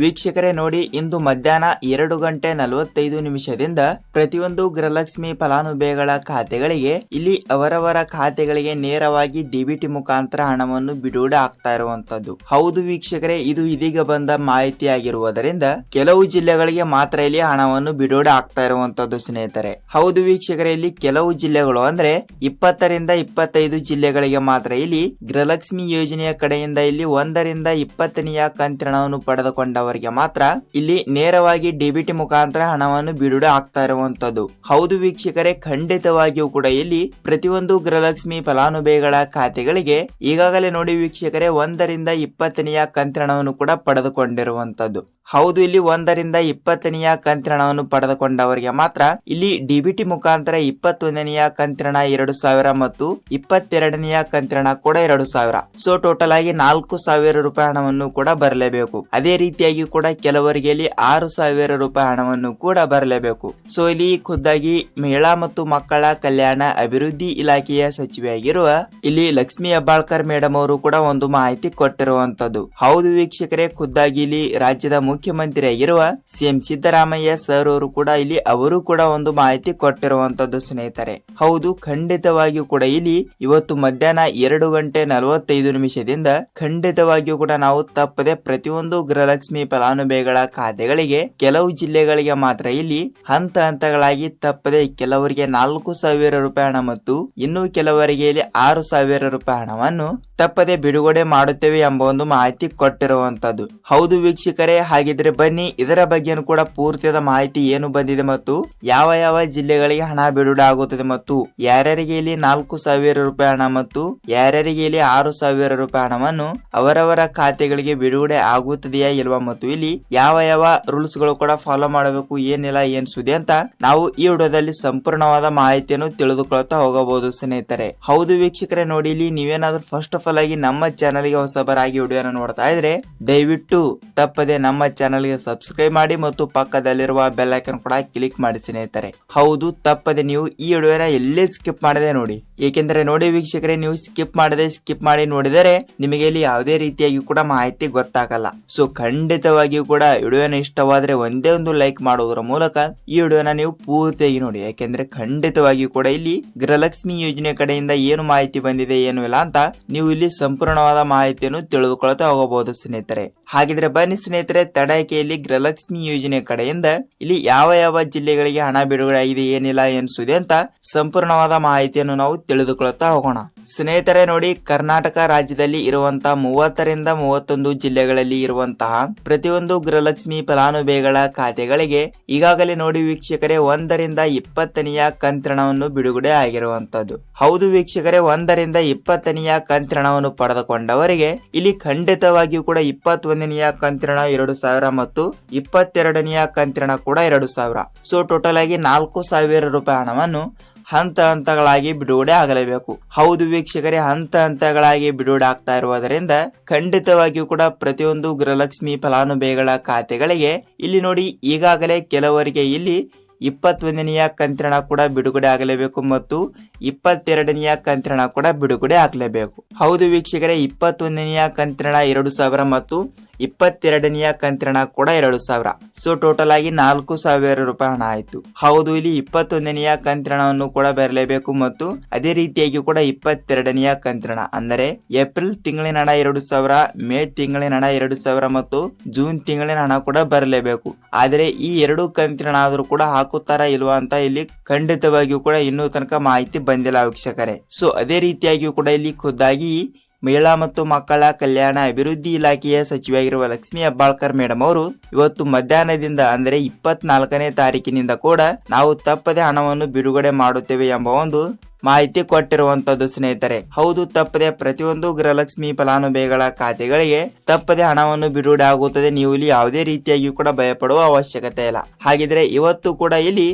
ವೀಕ್ಷಕರೇ ನೋಡಿ, ಇಂದು ಮಧ್ಯಾಹ್ನ ಎರಡು ಗಂಟೆ ನಲವತ್ತೈದು ನಿಮಿಷದಿಂದ ಪ್ರತಿಯೊಂದು ಗೃಹಲಕ್ಷ್ಮಿ ಫಲಾನುಭವಿಗಳ ಖಾತೆಗಳಿಗೆ, ಇಲ್ಲಿ ಅವರವರ ಖಾತೆಗಳಿಗೆ ನೇರವಾಗಿ ಡಿಬಿಟಿ ಮುಖಾಂತರ ಹಣವನ್ನು ಬಿಡುಗಡೆ ಆಗ್ತಾ ಇರುವಂತದ್ದು. ಹೌದು ವೀಕ್ಷಕರೇ, ಇದು ಇದೀಗ ಬಂದ ಮಾಹಿತಿಯಾಗಿರುವುದರಿಂದ ಕೆಲವು ಜಿಲ್ಲೆಗಳಿಗೆ ಮಾತ್ರ ಇಲ್ಲಿ ಹಣವನ್ನು ಬಿಡುಗಡೆ ಆಗ್ತಾ ಇರುವಂತದ್ದು ಸ್ನೇಹಿತರೆ. ಹೌದು ವೀಕ್ಷಕರೇ, ಇಲ್ಲಿ ಕೆಲವು ಜಿಲ್ಲೆಗಳು ಅಂದ್ರೆ ಇಪ್ಪತ್ತರಿಂದ ಇಪ್ಪತ್ತೈದು ಜಿಲ್ಲೆಗಳಿಗೆ ಮಾತ್ರ ಇಲ್ಲಿ ಗೃಹಲಕ್ಷ್ಮಿ ಯೋಜನೆಯ ಕಡೆಯಿಂದ ಇಲ್ಲಿ ಒಂದರಿಂದ ಇಪ್ಪತ್ತನೆಯ ಕಂತಿನವನ್ನು ಪಡೆದುಕೊಂಡವರಿಗೆ ಮಾತ್ರ ಇಲ್ಲಿ ನೇರವಾಗಿ ಡಿಬಿಟಿ ಮುಖಾಂತರ ಹಣವನ್ನು ಬಿಡುಗಡೆ ಆಗ್ತಾ ಇರುವಂತದ್ದು. ಹೌದು ವೀಕ್ಷಕರೇ, ಖಂಡಿತವಾಗಿಯೂ ಕೂಡ ಇಲ್ಲಿ ಪ್ರತಿಯೊಂದು ಗೃಹಲಕ್ಷ್ಮಿ ಫಲಾನುಭವಿಗಳ ಖಾತೆಗಳಿಗೆ ಈಗಾಗಲೇ ನೋಡಿ ವೀಕ್ಷಕರೇ, ಒಂದರಿಂದ ಇಪ್ಪತ್ತನೆಯ ಕಂತ್ರಣವನ್ನು ಕೂಡ ಪಡೆದುಕೊಂಡಿರುವಂತದ್ದು. ಹೌದು, ಇಲ್ಲಿ ಒಂದರಿಂದ ಇಪ್ಪತ್ತನೆಯ ಕಂತ್ರಣವನ್ನು ಪಡೆದುಕೊಂಡವರಿಗೆ ಮಾತ್ರ ಇಲ್ಲಿ ಡಿಬಿಟಿ ಮುಖಾಂತರ ಇಪ್ಪತ್ತೊಂದನೆಯ ಕಂತ್ರಣ ಎರಡು ಸಾವಿರ ಮತ್ತು ಇಪ್ಪತ್ತೆರಡನೆಯ ಕಂತ್ರಣ ಕೂಡ ಎರಡು ಸಾವಿರ. ಸೊ ಟೋಟಲ್ ಆಗಿ ನಾಲ್ಕು ಸಾವಿರ ರೂಪಾಯಿ ಹಣವನ್ನು ಕೂಡ ಬರಲೇಬೇಕು. ಅದೇ ರೀತಿಯಾಗಿ ಕೂಡ ಕೆಲವರಿಗೆ ಇಲ್ಲಿ ಆರು ಸಾವಿರ ರೂಪಾಯಿ ಹಣವನ್ನು ಕೂಡ ಬರಲೇಬೇಕು. ಸೊ, ಇಲ್ಲಿ ಖುದ್ದಾಗಿ ಮಹಿಳಾ ಮತ್ತು ಮಕ್ಕಳ ಕಲ್ಯಾಣ ಅಭಿವೃದ್ಧಿ ಇಲಾಖೆಯ ಸಚಿವೆಯಾಗಿರುವ ಇಲ್ಲಿ ಲಕ್ಷ್ಮಿ ಹೆಬ್ಬಾಳ್ಕರ್ ಮೇಡಮ್ ಅವರು ಕೂಡ ಒಂದು ಮಾಹಿತಿ ಕೊಟ್ಟಿರುವಂತದ್ದು ಹೌದು ವೀಕ್ಷಕರೇ, ಖುದ್ದಾಗಿ ಇಲ್ಲಿ ರಾಜ್ಯದ ಮುಖ್ಯಮಂತ್ರಿ ಆಗಿರುವ ಸಿಎಂ ಸಿದ್ದರಾಮಯ್ಯ ಸರ್ ಅವರು ಕೂಡ ಇಲ್ಲಿ ಅವರು ಕೂಡ ಒಂದು ಮಾಹಿತಿ ಕೊಟ್ಟಿರುವಂತದ್ದು ಸ್ನೇಹಿತರೆ. ಹೌದು, ಖಂಡಿತವಾಗಿಯೂ ಕೂಡ ಇಲ್ಲಿ ಇವತ್ತು ಮಧ್ಯಾಹ್ನ ಎರಡು ಗಂಟೆ ನಲವತ್ತೈದು ನಿಮಿಷದಿಂದ ಖಂಡಿತವಾಗಿಯೂ ಕೂಡ ನಾವು ತಪ್ಪದೆ ಪ್ರತಿಯೊಂದು ಗೃಹಲಕ್ಷ್ಮಿ ಫಲಾನುಭವಿಗಳ ಖಾತೆಗಳಿಗೆ ಕೆಲವು ಜಿಲ್ಲೆಗಳಿಗೆ ಮಾತ್ರ ಇಲ್ಲಿ ಹಂತ ಹಂತಗಳಾಗಿ ತಪ್ಪದೆ ಕೆಲವರಿಗೆ ನಾಲ್ಕು ಸಾವಿರ ರೂಪಾಯಿ ಹಣ ಮತ್ತು ಇನ್ನು ಕೆಲವರಿಗೆ ಇಲ್ಲಿ ಆರು ಸಾವಿರ ರೂಪಾಯಿ ಹಣವನ್ನು ತಪ್ಪದೆ ಬಿಡುಗಡೆ ಮಾಡುತ್ತೇವೆ ಎಂಬ ಒಂದು ಮಾಹಿತಿ ಕೊಟ್ಟಿರುವಂತದ್ದು. ಹೌದು ವೀಕ್ಷಕರೇ, ಹಾಗಿದ್ರೆ ಬನ್ನಿ, ಇದರ ಬಗ್ಗೆನೂ ಕೂಡ ಪೂರ್ತಿಯಾದ ಮಾಹಿತಿ ಏನು ಬಂದಿದೆ ಮತ್ತು ಯಾವ ಯಾವ ಜಿಲ್ಲೆಗಳಿಗೆ ಹಣ ಬಿಡುಗಡೆ ಆಗುತ್ತದೆ ಮತ್ತು ಯಾರ್ಯಾರಿಗೆ ಇಲ್ಲಿ ನಾಲ್ಕು ಸಾವಿರ ರೂಪಾಯಿ ಹಣ ಮತ್ತು ಯಾರ್ಯಾರಿಗೆ ಇಲ್ಲಿ ಆರು ಸಾವಿರ ರೂಪಾಯಿ ಹಣವನ್ನು ಅವರವರ ಖಾತೆಗಳಿಗೆ ಬಿಡುಗಡೆ ಆಗುತ್ತದೆಯಾ ಇಲ್ವಾ ಮತ್ತು ಇಲ್ಲಿ ಯಾವ ಯಾವ ರೂಲ್ಸ್ಗಳು ಕೂಡ ಫಾಲೋ ಮಾಡಬೇಕು, ಏನಿಲ್ಲ, ಏನ್ ಸುದ್ದಿ ಅಂತ ನಾವು ಈ ವಿಡಿಯೋದಲ್ಲಿ ಸಂಪೂರ್ಣವಾದ ಮಾಹಿತಿಯನ್ನು ತಿಳಿದುಕೊಳ್ತಾ ಹೋಗಬಹುದು ಸ್ನೇಹಿತರೆ. ಹೌದು ವೀಕ್ಷಕರೇ, ನೋಡಿ ಇಲ್ಲಿ ನೀವೇನಾದ್ರೂ ಫಸ್ಟ್ ಆಫ್ ಆಲ್ ಆಗಿ ನಮ್ಮ ಚಾನಲ್ಗೆ ಹೊಸಬರಾಗಿ ವಿಡಿಯೋನ ನೋಡ್ತಾ ಇದ್ರೆ ದಯವಿಟ್ಟು ತಪ್ಪದೆ ನಮ್ಮ ಚಾನಲ್ಗೆ ಸಬ್ಸ್ಕ್ರೈಬ್ ಮಾಡಿ ಮತ್ತು ಪಕ್ಕದಲ್ಲಿರುವ ಬೆಲ್ ಐಕನ್ ಕೂಡ ಕ್ಲಿಕ್ ಮಾಡಿ ಸ್ನೇಹಿತರೆ. ಹೌದು, ತಪ್ಪದೆ ನೀವು ಈ ವಿಡಿಯೋನ ಎಲ್ಲೇ ಸ್ಕಿಪ್ ಮಾಡದೆ ನೋಡಿ. ಏಕೆಂದರೆ ನೋಡಿ ವೀಕ್ಷಕರೇ, ನೀವು ಸ್ಕಿಪ್ ಮಾಡದೆ ಸ್ಕಿಪ್ ಮಾಡಿ ನೋಡಿದರೆ ನಿಮಗೆ ಇಲ್ಲಿ ಯಾವುದೇ ರೀತಿಯಾಗಿ ಕೂಡ ಮಾಹಿತಿ ಗೊತ್ತಾಗಲ್ಲ. ಸೊ ಖಂಡಿತವಾಗಿಯೂ ಕೂಡ ವಿಡಿಯೋನ ಇಷ್ಟವಾದ್ರೆ ಒಂದೇ ಒಂದು ಲೈಕ್ ಮಾಡೋದ್ರ ಮೂಲಕ ಈ ವಿಡಿಯೋನ ನೀವು ಪೂರ್ತಿಯಾಗಿ ನೋಡಿ. ಯಾಕೆಂದ್ರೆ ಖಂಡಿತವಾಗಿಯೂ ಕೂಡ ಇಲ್ಲಿ ಗೃಹಲಕ್ಷ್ಮಿ ಯೋಜನೆ ಕಡೆಯಿಂದ ಏನು ಮಾಹಿತಿ ಬಂದಿದೆ, ಏನು ಇಲ್ಲ ಅಂತ ನೀವು ಇಲ್ಲಿ ಸಂಪೂರ್ಣವಾದ ಮಾಹಿತಿಯನ್ನು ತಿಳಿದುಕೊಳ್ಳುತ್ತಾ ಹೋಗಬಹುದು ಸ್ನೇಹಿತರೆ. ಹಾಗಿದ್ರೆ ಬನ್ನಿ ಸ್ನೇಹಿತರೆ ತಡಕೆಯಲ್ಲಿ ಗೃಹಲಕ್ಷ್ಮಿ ಯೋಜನೆ ಕಡೆಯಿಂದ ಇಲ್ಲಿ ಯಾವ ಯಾವ ಜಿಲ್ಲೆಗಳಿಗೆ ಹಣ ಬಿಡುಗಡೆ ಆಗಿದೆ, ಏನಿಲ್ಲ ಎನಿಸಿದೆ ಅಂತ ಸಂಪೂರ್ಣವಾದ ಮಾಹಿತಿಯನ್ನು ನಾವು ತಿಳಿದುಕೊಳ್ತಾ ಹೋಗೋಣ. ಸ್ನೇಹಿತರೆ ನೋಡಿ, ಕರ್ನಾಟಕ ರಾಜ್ಯದಲ್ಲಿ ಇರುವಂತಹ ಮೂವತ್ತರಿಂದ ಮೂವತ್ತೊಂದು ಜಿಲ್ಲೆಗಳಲ್ಲಿ ಇರುವಂತಹ ಪ್ರತಿಯೊಂದು ಗೃಹಲಕ್ಷ್ಮಿ ಫಲಾನುಭವಿಗಳ ಖಾತೆಗಳಿಗೆ ಈಗಾಗಲೇ ನೋಡಿ ವೀಕ್ಷಕರೇ, ಒಂದರಿಂದ ಇಪ್ಪತ್ತನೆಯ ಕಂತ್ರಣವನ್ನು ಬಿಡುಗಡೆ ಆಗಿರುವಂತದ್ದು. ಹೌದು ವೀಕ್ಷಕರೇ, ಒಂದರಿಂದ ಇಪ್ಪತ್ತನೆಯ ಕಂತ್ರಣವನ್ನು ಪಡೆದುಕೊಂಡವರಿಗೆ ಇಲ್ಲಿ ಖಂಡಿತವಾಗಿಯೂ ಕೂಡ ಇಪ್ಪತ್ತೊಂದನೆಯ ಕಂತ್ರಣ ಎರಡು ಸಾವಿರ ಮತ್ತು ಇಪ್ಪತ್ತೆರಡನೆಯ ಕಂತ್ರಣ ಕೂಡ ಎರಡು ಸಾವಿರ. ಸೊ ಟೋಟಲ್ ಆಗಿ ನಾಲ್ಕು ಸಾವಿರ ರೂಪಾಯಿ ಹಣವನ್ನು ಹಂತ ಹಂತಗಳಾಗಿ ಬಿಡುಗಡೆ ಆಗಲೇಬೇಕು. ಹೌದು ವೀಕ್ಷಕರೇ, ಹಂತ ಹಂತಗಳಾಗಿ ಬಿಡುಗಡೆ ಆಗ್ತಾ ಇರುವುದರಿಂದ ಖಂಡಿತವಾಗಿಯೂ ಕೂಡ ಪ್ರತಿಯೊಂದು ಗೃಹಲಕ್ಷ್ಮಿ ಫಲಾನುಭವಿಗಳ ಖಾತೆಗಳಿಗೆ ಇಲ್ಲಿ ನೋಡಿ ಈಗಾಗಲೇ ಕೆಲವರಿಗೆ ಇಲ್ಲಿ ಇಪ್ಪತ್ತೊಂದನೆಯ ಕಂತ್ರಣ ಕೂಡ ಬಿಡುಗಡೆ ಆಗಲೇಬೇಕು ಮತ್ತು ಇಪ್ಪತ್ತೆರಡನೆಯ ಕಂತ್ರಣ ಕೂಡ ಬಿಡುಗಡೆ ಆಗಲೇಬೇಕು. ಹೌದು ವೀಕ್ಷಕರೇ, ಇಪ್ಪತ್ತೊಂದನೆಯ ಕಂತ್ರಣ ಎರಡು ಸಾವಿರ ಮತ್ತು ಇಪ್ಪತ್ತೆರಡನೆಯ ಕಂತಿನ ಕೂಡ ಎರಡು ಸಾವಿರ. ಸೊ ಟೋಟಲ್ ಆಗಿ ನಾಲ್ಕು ಸಾವಿರ ರೂಪಾಯಿ ಹಣ ಆಯಿತು. ಹೌದು, ಇಲ್ಲಿ ಇಪ್ಪತ್ತೊಂದನೆಯ ಕಂತಿನವನ್ನು ಕೂಡ ಬರಲೇಬೇಕು ಮತ್ತು ಅದೇ ರೀತಿಯಾಗಿ ಕೂಡ ಇಪ್ಪತ್ತೆರಡನೆಯ ಕಂತಿನ ಅಂದರೆ ಏಪ್ರಿಲ್ ತಿಂಗಳಿನ ಹಣ ಎರಡು ಸಾವಿರ, ಮೇ ತಿಂಗಳಿನ ಹಣ ಎರಡು ಸಾವಿರ ಮತ್ತು ಜೂನ್ ತಿಂಗಳಿನ ಹಣ ಕೂಡ ಬರಲೇಬೇಕು ಆದರೆ ಈ ಎರಡು ಕಂತಿನ ಆದರೂ ಕೂಡ ಹಾಕುತ್ತಾರಾ ಇಲ್ವಾ ಅಂತ ಇಲ್ಲಿ ಖಂಡಿತವಾಗಿಯೂ ಕೂಡ ಇನ್ನೂ ತನಕ ಮಾಹಿತಿ ಬಂದಿಲ್ಲ ವೀಕ್ಷಕರೇ. ಸೊ ಅದೇ ರೀತಿಯಾಗಿಯೂ ಕೂಡ ಇಲ್ಲಿ ಖುದ್ದಾಗಿ ಮಹಿಳಾ ಮತ್ತು ಮಕ್ಕಳ ಕಲ್ಯಾಣ ಅಭಿವೃದ್ಧಿ ಇಲಾಖೆಯ ಸಚಿವೆಯಾಗಿರುವ ಲಕ್ಷ್ಮಿ ಹೆಬ್ಬಾಳ್ಕರ್ ಮೇಡಮ್ ಅವರು ಇವತ್ತು ಮಧ್ಯಾಹ್ನದಿಂದ, ಅಂದರೆ ಇಪ್ಪತ್ನಾಲ್ಕನೇ ತಾರೀಕಿನಿಂದ ಕೂಡ ನಾವು ತಪ್ಪದೆ ಹಣವನ್ನು ಬಿಡುಗಡೆ ಮಾಡುತ್ತೇವೆ ಎಂಬ ಒಂದು ಮಾಹಿತಿ ಕೊಟ್ಟಿರುವಂತದ್ದು ಸ್ನೇಹಿತರೆ, ಹೌದು ತಪ್ಪದೆ ಪ್ರತಿಯೊಂದು ಗೃಹಲಕ್ಷ್ಮಿ ಫಲಾನುಭವಿಗಳ ಖಾತೆಗಳಿಗೆ ತಪ್ಪದೆ ಹಣವನ್ನು ಬಿಡುಗಡೆ ಆಗುತ್ತದೆ. ನೀವು ಇಲ್ಲಿ ಯಾವುದೇ ರೀತಿಯಾಗಿಯೂ ಕೂಡ ಭಯಪಡುವ ಅವಶ್ಯಕತೆ ಇಲ್ಲ. ಹಾಗಿದ್ರೆ ಇವತ್ತು ಕೂಡ ಇಲ್ಲಿ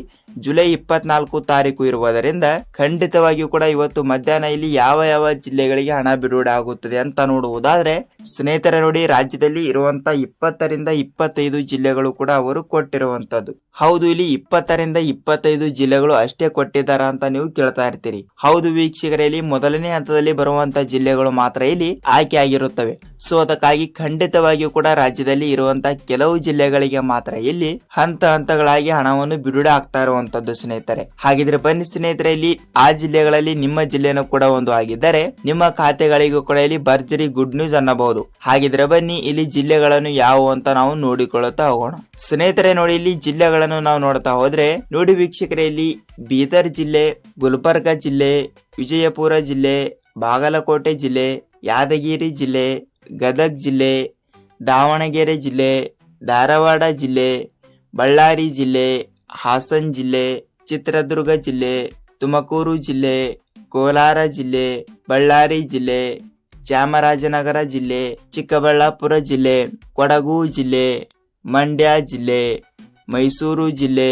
ಜುಲೈ ಇಪ್ಪತ್ನಾಲ್ಕು ತಾರೀಕು ಇರುವುದರಿಂದ ಖಂಡಿತವಾಗಿಯೂ ಕೂಡ ಇವತ್ತು ಮಧ್ಯಾಹ್ನ ಇಲ್ಲಿ ಯಾವ ಯಾವ ಜಿಲ್ಲೆಗಳಿಗೆ ಹಣ ಬಿಡುಗಡೆ ಆಗುತ್ತದೆ ಅಂತ ನೋಡುವುದಾದ್ರೆ, ಸ್ನೇಹಿತರೆ ನೋಡಿ, ರಾಜ್ಯದಲ್ಲಿ ಇರುವಂತ ಇಪ್ಪತ್ತರಿಂದ ಇಪ್ಪತ್ತೈದು ಜಿಲ್ಲೆಗಳು ಕೂಡ ಅವರು ಕೊಟ್ಟಿರುವಂತದ್ದು. ಹೌದು, ಇಲ್ಲಿ ಇಪ್ಪತ್ತರಿಂದ ಇಪ್ಪತ್ತೈದು ಜಿಲ್ಲೆಗಳು ಅಷ್ಟೇ ಕೊಟ್ಟಿದ್ದಾರೆ ಅಂತ ನೀವು ಕೇಳ್ತಾ ಇರ್ತೀರಿ. ಸ್ನೇಹಿತರೆ ಹೌದು ವೀಕ್ಷಕರಲ್ಲಿ ಮೊದಲನೇ ಹಂತದಲ್ಲಿ ಬರುವಂತ ಜಿಲ್ಲೆಗಳು ಮಾತ್ರ ಇಲ್ಲಿ ಆಯ್ಕೆ ಆಗಿರುತ್ತವೆ. ಸೊ ಅದಕ್ಕಾಗಿ ಖಂಡಿತವಾಗಿಯೂ ಕೂಡ ರಾಜ್ಯದಲ್ಲಿ ಇರುವಂತಹ ಕೆಲವು ಜಿಲ್ಲೆಗಳಿಗೆ ಮಾತ್ರ ಇಲ್ಲಿ ಹಂತ ಹಂತಗಳಾಗಿ ಹಣವನ್ನು ಬಿಡುಗಡೆ ಆಗ್ತಾ ಇರುವಂತದ್ದು ಸ್ನೇಹಿತರೆ. ಹಾಗಿದ್ರೆ ಬನ್ನಿ ಸ್ನೇಹಿತರೆ, ಇಲ್ಲಿ ಆ ಜಿಲ್ಲೆಗಳಲ್ಲಿ ನಿಮ್ಮ ಜಿಲ್ಲೆನೂ ಕೂಡ ಒಂದು ಆಗಿದ್ದರೆ ನಿಮ್ಮ ಖಾತೆಗಳಿಗೂ ಕೂಡ ಇಲ್ಲಿ ಭರ್ಜರಿ ಗುಡ್ ನ್ಯೂಸ್ ಅನ್ನಬಹುದು. ಹಾಗಿದ್ರೆ ಬನ್ನಿ ಇಲ್ಲಿ ಜಿಲ್ಲೆಗಳನ್ನು ಯಾವುವು ಅಂತ ನಾವು ನೋಡಿಕೊಳ್ಳುತ್ತಾ ಹೋಗೋಣ. ಸ್ನೇಹಿತರೆ, ನೋಡಿ ಇಲ್ಲಿ ಜಿಲ್ಲೆಗಳನ್ನು ನಾವು ನೋಡ್ತಾ ಹೋದ್ರೆ, ನೋಡಿ ವೀಕ್ಷಕರೇ, ಇಲ್ಲಿ ಬೀದರ್ ಜಿಲ್ಲೆ, ಗುಲ್ಬರ್ಗ ಜಿಲ್ಲೆ, ವಿಜಯಪುರ ಜಿಲ್ಲೆ, ಬಾಗಲಕೋಟೆ ಜಿಲ್ಲೆ, ಯಾದಗಿರಿ ಜಿಲ್ಲೆ, ಗದಗ್ ಜಿಲ್ಲೆ, ದಾವಣಗೆರೆ ಜಿಲ್ಲೆ, ಧಾರವಾಡ ಜಿಲ್ಲೆ, ಬಳ್ಳಾರಿ ಜಿಲ್ಲೆ, ಹಾಸನ್ ಜಿಲ್ಲೆ, ಚಿತ್ರದುರ್ಗ ಜಿಲ್ಲೆ, ತುಮಕೂರು ಜಿಲ್ಲೆ, ಕೋಲಾರ ಜಿಲ್ಲೆ, ಬಳ್ಳಾರಿ ಜಿಲ್ಲೆ, ಚಾಮರಾಜನಗರ ಜಿಲ್ಲೆ, ಚಿಕ್ಕಬಳ್ಳಾಪುರ ಜಿಲ್ಲೆ, ಕೊಡಗು ಜಿಲ್ಲೆ, ಮಂಡ್ಯ ಜಿಲ್ಲೆ, ಮೈಸೂರು ಜಿಲ್ಲೆ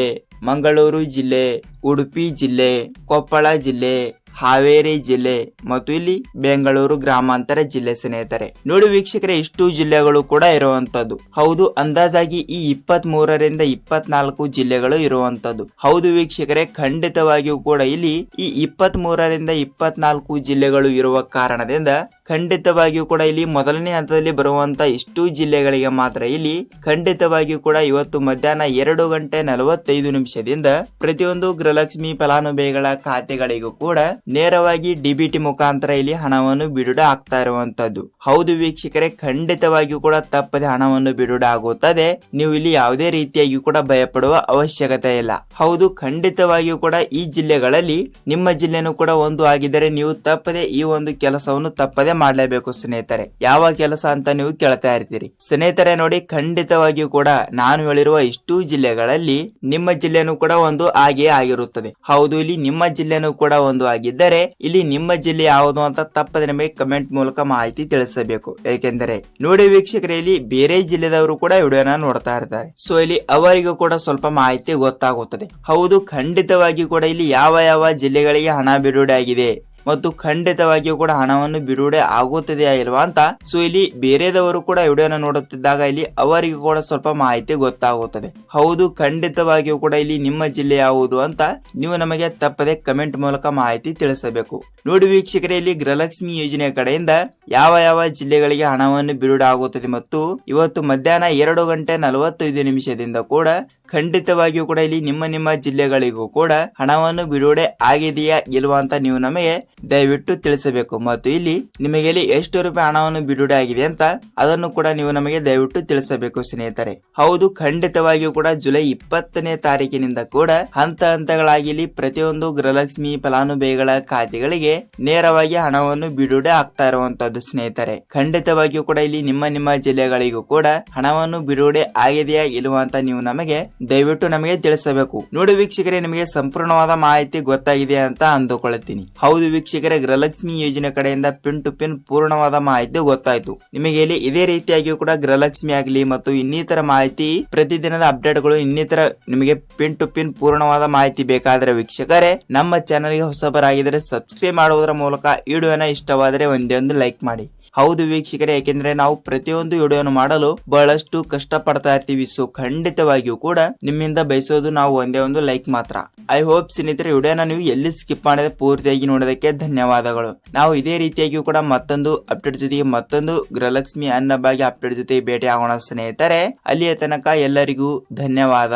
ಮಂಗಳೂರು ಜಿಲ್ಲೆ, ಉಡುಪಿ ಜಿಲ್ಲೆ, ಕೊಪ್ಪಳ ಜಿಲ್ಲೆ, ಹಾವೇರಿ ಜಿಲ್ಲೆ ಮತ್ತು ಇಲ್ಲಿ ಬೆಂಗಳೂರು ಗ್ರಾಮಾಂತರ ಜಿಲ್ಲೆ ಸ್ನೇಹಿತರೆ. ನೋಡಿ ವೀಕ್ಷಕರೇ, ಇಷ್ಟು ಜಿಲ್ಲೆಗಳು ಕೂಡ ಇರುವಂತದ್ದು ಹೌದು, ಅಂದಾಜಾಗಿ ಈ ಇಪ್ಪತ್ತ್ ಮೂರರಿಂದ ಇಪ್ಪತ್ನಾಲ್ಕು ಜಿಲ್ಲೆಗಳು ಇರುವಂತದ್ದು ಹೌದು ವೀಕ್ಷಕರೇ, ಖಂಡಿತವಾಗಿಯೂ ಕೂಡ ಇಲ್ಲಿ ಈ ಇಪ್ಪತ್ತ್ ಮೂರರಿಂದ ಇಪ್ಪತ್ನಾಲ್ಕು ಜಿಲ್ಲೆಗಳು ಇರುವ ಕಾರಣದಿಂದ ಖಂಡಿತವಾಗಿಯೂ ಕೂಡ ಇಲ್ಲಿ ಮೊದಲನೇ ಹಂತದಲ್ಲಿ ಬರುವಂತ ಇಷ್ಟು ಜಿಲ್ಲೆಗಳಿಗೆ ಮಾತ್ರ. ಇಲ್ಲಿ ಖಂಡಿತವಾಗಿಯೂ ಕೂಡ ಇವತ್ತು ಮಧ್ಯಾಹ್ನ ಎರಡು ಗಂಟೆ ನಲವತ್ತೈದು ನಿಮಿಷದಿಂದ ಪ್ರತಿಯೊಂದು ಗೃಹಲಕ್ಷ್ಮಿ ಫಲಾನುಭವಿಗಳ ಖಾತೆಗಳಿಗೂ ಕೂಡ ನೇರವಾಗಿ ಡಿಬಿಟಿ ಮುಖಾಂತರ ಇಲ್ಲಿ ಹಣವನ್ನು ಬಿಡುಗಡೆ ಆಗ್ತಾ ಇರುವಂತದ್ದು. ಹೌದು ವೀಕ್ಷಕರೇ, ಖಂಡಿತವಾಗಿಯೂ ಕೂಡ ತಪ್ಪದೆ ಹಣವನ್ನು ಬಿಡುಗಡೆ ಆಗುತ್ತದೆ. ನೀವು ಇಲ್ಲಿ ಯಾವುದೇ ರೀತಿಯಾಗಿ ಕೂಡ ಭಯಪಡುವ ಅವಶ್ಯಕತೆ ಇಲ್ಲ. ಹೌದು, ಖಂಡಿತವಾಗಿಯೂ ಕೂಡ ಈ ಜಿಲ್ಲೆಗಳಲ್ಲಿ ನಿಮ್ಮ ಜಿಲ್ಲೆನೂ ಕೂಡ ಒಂದು ಆಗಿದ್ದರೆ ನೀವು ತಪ್ಪದೆ ಈ ಒಂದು ಕೆಲಸವನ್ನು ತಪ್ಪದೆ ಮಾಡಲೇಬೇಕು ಸ್ನೇಹಿತರೆ. ಯಾವ ಕೆಲಸ ಅಂತ ನೀವು ಕೇಳ್ತಾ ಇರ್ತೀರಿ. ಸ್ನೇಹಿತರೆ ನೋಡಿ, ಖಂಡಿತವಾಗಿಯೂ ಕೂಡ ನಾನು ಹೇಳಿರುವ ಇಷ್ಟು ಜಿಲ್ಲೆಗಳಲ್ಲಿ ನಿಮ್ಮ ಜಿಲ್ಲೆನೂ ಕೂಡ ಒಂದು ಹಾಗೆ ಆಗಿರುತ್ತದೆ. ಹೌದು, ಇಲ್ಲಿ ನಿಮ್ಮ ಜಿಲ್ಲೆನೂ ಕೂಡ ಒಂದು ಆಗಿದ್ದರೆ ಇಲ್ಲಿ ನಿಮ್ಮ ಜಿಲ್ಲೆ ಯಾವುದು ಅಂತ ತಪ್ಪದೆ ನಿಮಗೆ ಕಮೆಂಟ್ ಮೂಲಕ ಮಾಹಿತಿ ತಿಳಿಸಬೇಕು. ಏಕೆಂದರೆ ನೋಡಿ ವೀಕ್ಷಕರೇ, ಇಲ್ಲಿ ಬೇರೆ ಜಿಲ್ಲೆದವರು ಕೂಡ ವಿಡಿಯೋನ ನೋಡ್ತಾ ಇರ್ತಾರೆ. ಸೊ ಇಲ್ಲಿ ಅವರಿಗೂ ಕೂಡ ಸ್ವಲ್ಪ ಮಾಹಿತಿ ಗೊತ್ತಾಗುತ್ತದೆ. ಹೌದು ಖಂಡಿತವಾಗಿ ಕೂಡ ಇಲ್ಲಿ ಯಾವ ಯಾವ ಜಿಲ್ಲೆಗಳಿಗೆ ಹಣ ಬಿಡುಗಡೆ ಆಗಿದೆ ಮತ್ತು ಖಂಡಿತವಾಗಿಯೂ ಕೂಡ ಹಣವನ್ನು ಬಿಡುಗಡೆ ಆಗುತ್ತದೆಯಾ ಇಲ್ವಾ ಅಂತ. ಸೊ ಇಲ್ಲಿ ಬೇರೆದವರು ಕೂಡ ವಿಡಿಯೋನ ನೋಡುತ್ತಿದ್ದಾಗ ಇಲ್ಲಿ ಅವರಿಗೂ ಕೂಡ ಸ್ವಲ್ಪ ಮಾಹಿತಿ ಗೊತ್ತಾಗುತ್ತದೆ. ಹೌದು, ಖಂಡಿತವಾಗಿಯೂ ಕೂಡ ಇಲ್ಲಿ ನಿಮ್ಮ ಜಿಲ್ಲೆ ಯಾವುದು ಅಂತ ನೀವು ನಮಗೆ ತಪ್ಪದೆ ಕಮೆಂಟ್ ಮೂಲಕ ಮಾಹಿತಿ ತಿಳಿಸಬೇಕು. ನೋಡಿ ವೀಕ್ಷಕರೇ, ಇಲ್ಲಿ ಗೃಹಲಕ್ಷ್ಮಿ ಯೋಜನೆ ಕಡೆಯಿಂದ ಯಾವ ಯಾವ ಜಿಲ್ಲೆಗಳಿಗೆ ಹಣವನ್ನು ಬಿಡುಗಡೆ ಆಗುತ್ತದೆ ಮತ್ತು ಇವತ್ತು ಮಧ್ಯಾಹ್ನ ಎರಡು ಗಂಟೆ ನಲವತ್ತೈದು ನಿಮಿಷದಿಂದ ಕೂಡ ಖಂಡಿತವಾಗಿಯೂ ಕೂಡ ಇಲ್ಲಿ ನಿಮ್ಮ ನಿಮ್ಮ ಜಿಲ್ಲೆಗಳಿಗೂ ಕೂಡ ಹಣವನ್ನು ಬಿಡುಗಡೆ ಆಗಿದೆಯಾ ಇಲ್ವಾ ಅಂತ ನೀವು ನಮಗೆ ದಯವಿಟ್ಟು ತಿಳಿಸಬೇಕು. ಮತ್ತು ಇಲ್ಲಿ ನಿಮಗೆ ಇಲ್ಲಿ ಎಷ್ಟು ರೂಪಾಯಿ ಹಣವನ್ನು ಬಿಡುಗಡೆ ಆಗಿದೆ ಅಂತ ಅದನ್ನು ಕೂಡ ನೀವು ನಮಗೆ ದಯವಿಟ್ಟು ತಿಳಿಸಬೇಕು ಸ್ನೇಹಿತರೆ. ಹೌದು, ಖಂಡಿತವಾಗಿಯೂ ಕೂಡ ಜುಲೈ ಇಪ್ಪತ್ತನೇ ತಾರೀಕಿನಿಂದ ಕೂಡ ಹಂತ ಹಂತಗಳಾಗಿ ಪ್ರತಿಯೊಂದು ಗೃಹಲಕ್ಷ್ಮಿ ಫಲಾನುಭವಿಗಳ ಖಾತೆಗಳಿಗೆ ನೇರವಾಗಿ ಹಣವನ್ನು ಬಿಡುಗಡೆ ಆಗ್ತಾ ಇರುವಂತದ್ದು ಸ್ನೇಹಿತರೆ. ಖಂಡಿತವಾಗಿಯೂ ಕೂಡ ಇಲ್ಲಿ ನಿಮ್ಮ ನಿಮ್ಮ ಜಿಲ್ಲೆಗಳಿಗೂ ಕೂಡ ಹಣವನ್ನು ಬಿಡುಗಡೆ ಆಗಿದೆಯಾ ಇಲ್ವಾ ಅಂತ ನೀವು ನಮಗೆ ದಯವಿಟ್ಟು ನಮಗೆ ತಿಳಿಸಬೇಕು. ನೋಡಿ ವೀಕ್ಷಕರೇ, ನಿಮಗೆ ಸಂಪೂರ್ಣವಾದ ಮಾಹಿತಿ ಗೊತ್ತಾಗಿದೆ ಅಂತ ಅಂದುಕೊಳ್ಳುತ್ತೀನಿ ಹೌದು ವೀಕ್ಷಕರೇ, ಗೃಹಲಕ್ಷ್ಮಿ ಯೋಜನೆ ಕಡೆಯಿಂದ ಪಿನ್ ಟು ಪಿನ್ ಪೂರ್ಣವಾದ ಮಾಹಿತಿ ಗೊತ್ತಾಯ್ತು. ನಿಮಗೆ ಇಲ್ಲಿ ಇದೇ ರೀತಿಯಾಗಿ ಕೂಡ ಗೃಹಲಕ್ಷ್ಮಿ ಆಗಲಿ ಮತ್ತು ಇನ್ನಿತರ ಮಾಹಿತಿ, ಪ್ರತಿದಿನದ ಅಪ್ಡೇಟ್ಗಳು, ಇನ್ನಿತರ ನಿಮಗೆ ಪಿನ್ ಟು ಪಿನ್ ಪೂರ್ಣವಾದ ಮಾಹಿತಿ ಬೇಕಾದರೆ ವೀಕ್ಷಕರೇ, ನಮ್ಮ ಚಾನಲ್ಗೆ ಹೊಸಬರಾಗಿದ್ದರೆ ಸಬ್ಸ್ಕ್ರೈಬ್ ಮಾಡುವುದರ ಮೂಲಕ ವಿಡಿಯೋನ ಇಷ್ಟವಾದರೆ ಒಂದೇ ಒಂದು ಲೈಕ್ ಮಾಡಿ. ಹೌದು ವೀಕ್ಷಕರೇ ಯಾಕೆಂದ್ರೆ ನಾವು ಪ್ರತಿಯೊಂದು ವಿಡಿಯೋನು ಮಾಡಲು ಬಹಳಷ್ಟು ಕಷ್ಟ ಪಡ್ತಾ ಇರ್ತೀವಿ. ಸೊ ಖಂಡಿತವಾಗಿಯೂ ಕೂಡ ನಿಮ್ಮಿಂದ ಬಯಸೋದು ನಾವು ಒಂದೇ ಒಂದು ಲೈಕ್ ಮಾತ್ರ. ಐ ಹೋಪ್ ಸ್ನೇಹಿತರೆ ವಿಡಿಯೋನ ನೀವು ಎಲ್ಲಿ ಸ್ಕಿಪ್ ಮಾಡದೆ ಪೂರ್ತಿಯಾಗಿ ನೋಡೋದಕ್ಕೆ ಧನ್ಯವಾದಗಳು. ನಾವು ಇದೇ ರೀತಿಯಾಗಿಯೂ ಕೂಡ ಮತ್ತೊಂದು ಅಪ್ಡೇಟ್ ಜೊತೆಗೆ ಮತ್ತೊಂದು ಗೃಹಲಕ್ಷ್ಮಿ ಅನ್ನಭಾಗ್ಯ ಅಪ್ಡೇಟ್ ಜೊತೆ ಭೇಟಿ ಆಗೋಣ ಸ್ನೇಹಿತರೆ. ಅಲ್ಲಿಯ ತನಕ ಎಲ್ಲರಿಗೂ ಧನ್ಯವಾದ.